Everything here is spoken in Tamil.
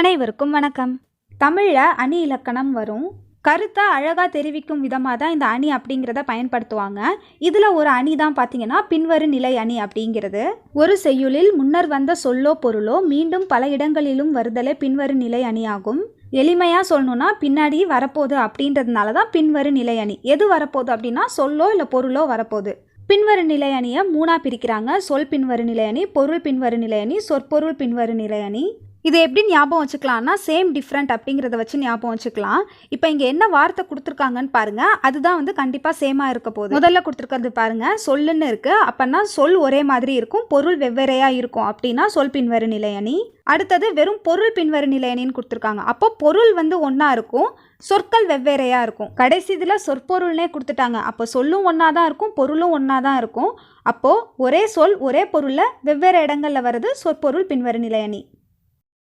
அனைவருக்கும் வணக்கம். தமிழில் அணி இலக்கணம் வரும். கருத்தை அழகாக தெரிவிக்கும் விதமாக தான் இந்த அணி அப்படிங்கிறத பயன்படுத்துவாங்க. இதில் ஒரு அணி தான் பார்த்தீங்கன்னா பின்வரும் நிலை அணி அப்படிங்கிறது. ஒரு செய்யுளில் முன்னர் வந்த சொல்லோ பொருளோ மீண்டும் பல இடங்களிலும் வருதலே பின்வரும் நிலை அணியாகும் எளிமையாக சொல்லணும்னா பின்னாடி வரப்போகுது அப்படின்றதுனால தான் பின்வரும் நிலை அணி. எது வரப்போகுது அப்படின்னா சொல்லோ இல்லை பொருளோ வரப்போகுது. பின்வரும் நிலை அணியை மூணாக பிரிக்கிறாங்க. சொல் பின்வரும் நிலை அணி பொருள் பின்வரும் நிலை அணி சொற்பொருள் பின்வரும் நிலை அணி. இது எப்படி ஞாபகம் வச்சுக்கலாம்னா சேம் டிஃப்ரெண்ட் அப்படிங்கிறத வச்சு ஞாபகம் வச்சுக்கலாம். இப்போ இங்கே என்ன வார்த்தை கொடுத்துருக்காங்கன்னு பாருங்க. அதுதான் வந்து கண்டிப்பாக சேமாக இருக்க போகுது. முதல்ல கொடுத்துருக்கிறது பாருங்க. சொல்லுன்னு இருக்கு. அப்போனா சொல் ஒரே மாதிரி இருக்கும். பொருள் வெவ்வேறையாக இருக்கும். அப்படின்னா சொல் பின்வரு நிலையணி அடுத்தது வெறும் பொருள் பின்வரு நிலையணின்னு கொடுத்துருக்காங்க. அப்போ பொருள் வந்து ஒன்றா இருக்கும். சொற்கள் வெவ்வேறையாக இருக்கும். கடைசி இதில் சொற்பொருள்னே கொடுத்துட்டாங்க. அப்போ சொல்லும் ஒன்றா தான் இருக்கும். பொருளும் ஒன்றா தான் இருக்கும். அப்போது ஒரே சொல் ஒரே பொருளில் வெவ்வேறு இடங்களில் வர்றது சொற்பொருள் பின்வரு நிலையணி